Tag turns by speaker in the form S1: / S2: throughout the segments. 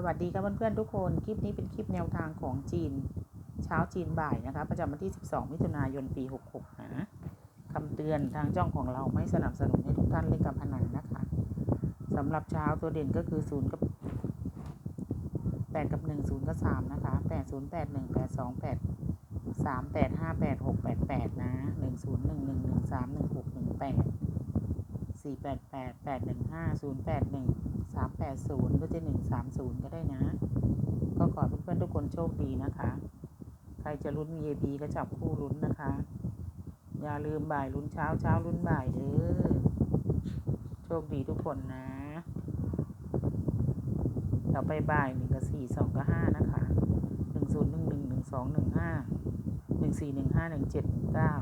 S1: สวัสดีครับเพื่อนๆทุกคน คลิปนี้เป็นคลิปแนวทางของจีน เช้าจีนบ่ายนะคะ ประจำวันที่ 12 มิถุนายน ปี 66 นะคำเตือนทางจ้องของเราไม่สนับสนุนให้ทุกท่านเล่นการพนันนะคะสำหรับเช้าตัวเด่นก็คือ0กับ8กับ 1 0 กับ 3 นะคะ 8 0 8 1 8 2 8 3 8 5 8 6 8 8 นะ 1 0 1 1 1 3 1 6 1 8สี่แปดแปดแป ดหนึ่งห้าศูนย์แปดหนึ่งสามแปดศูนย์ก็จะหนึ่งสามศูนย์ก็ได้นะ ก็ขอให้เพื่อนๆทุกคนโชคดีนะคะ ใครจะลุ้น VIP ก็จับคู่ลุ้นนะคะ อย่าลืมบ่ายลุ้นเช้าเช้าลุ้นบ่ายเด้อโชคดีทุกคนนะต่อไปบ่ายหนึ่งกับสี่สองกับห้านะคะหนึ่งศูนย์หนึ่งหนึ่งหนึ่งสองหนึ่งห้าหนึ่งสี่หนึ่งห้าหนึ่งเจ็ดเก้า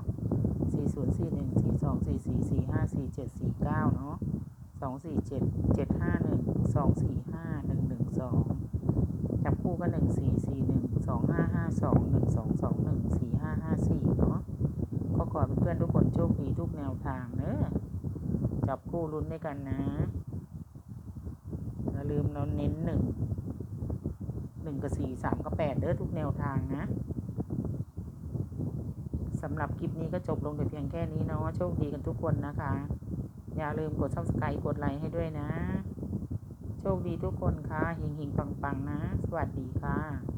S1: สี่ศูนย์สี่หนึ่งสี่สองสี่สี่สี่ห้าสี่เจ็ดสี่เก้าเนาะสองสี่เจ็ดเจ็ดห้า สองสี่ห้าหนึ่งหนึ่งสองจับคู่ก็หนึ่งสี่สี่หนึ่งสองห้าห้าสองหนึ่งสองสองหนึ่งสี่ห้าห้าสี่เนาะก็ขอเพื่อนทุกคนโชคดีทุกแนวทางเนอะจับคู่ลุ้นด้วยกันนะอย่าลืมเราเน้นหนึ่งหนึ่งกับสี่สามกับแปดเด้อทุกแนวทางนะสำหรับคลิปนี้ก็จบลงแต่เพียงแค่นี้เนาะโชคดีกันทุกคนนะคะ อย่าลืมกด subscribe กดไลค์ให้ด้วยนะ โชคดีทุกคนค่ะหิงหิงปังปังๆนะ สวัสดีค่ะ